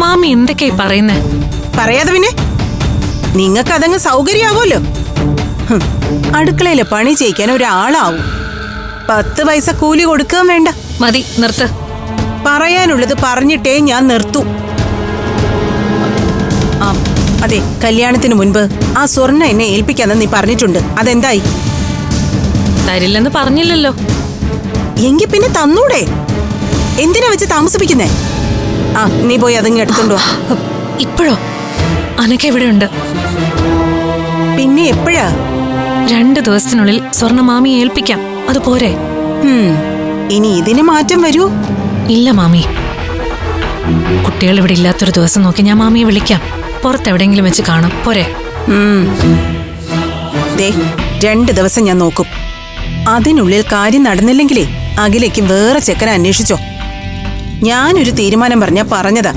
മാമി എന്തൊക്കെയായി പറയുന്നേ? പറയാതെ പിന്നെ? നിങ്ങൾക്ക് അതങ്ങ് സൗകര്യമാകുമല്ലോ അടുക്കളയിലെ പണി ചെയ്യിക്കാൻ ഒരാളാവും. പത്ത് പൈസ കൂലി കൊടുക്കുകയും വേണ്ട. മതി നിർത്ത്. പറയാനുള്ളത് പറഞ്ഞിട്ടേ ഞാൻ നിർത്തൂ. ആ അതെ കല്യാണത്തിന് മുൻപ് ആ സ്വർണ എന്നെ ഏൽപ്പിക്കാന്ന് നീ പറഞ്ഞിട്ടുണ്ട്. അതെന്തായി? തരില്ലെന്ന് പറഞ്ഞില്ലല്ലോ. എങ്കി പിന്നെ തന്നൂടെ? എന്തിനാ വെച്ച് താമസിപ്പിക്കുന്നേ? ആ നീ പോയി അതിങ്ങ് എടുത്തുണ്ടോ ഇപ്പോഴോ? അനക്ക എവിടെയുണ്ട്? പിന്നെ എപ്പോഴാ? രണ്ട് ദിവസത്തിനുള്ളിൽ സ്വർണ മാമി ഏൽപ്പിക്കാം. അത് പോരെ? ഇനി ഇതിന് മാറ്റം വരൂ. ഇല്ല മാമി. കുട്ടികൾ ഇവിടെ ഇല്ലാത്തൊരു ദിവസം നോക്കി ഞാൻ മാമിയെ വിളിക്കാം. പുറത്തെവിടെയെങ്കിലും വെച്ച് കാണും. പോരെ. ദേ രണ്ട് ദിവസം ഞാൻ നോക്കും. അതിനുള്ളിൽ കാര്യം നടന്നില്ലെങ്കിലേ അഖിലേക്ക് വേറെ ചെക്കനെ അന്വേഷിച്ചോ. ഞാനൊരു തീരുമാനം പറഞ്ഞ പറഞ്ഞതാ.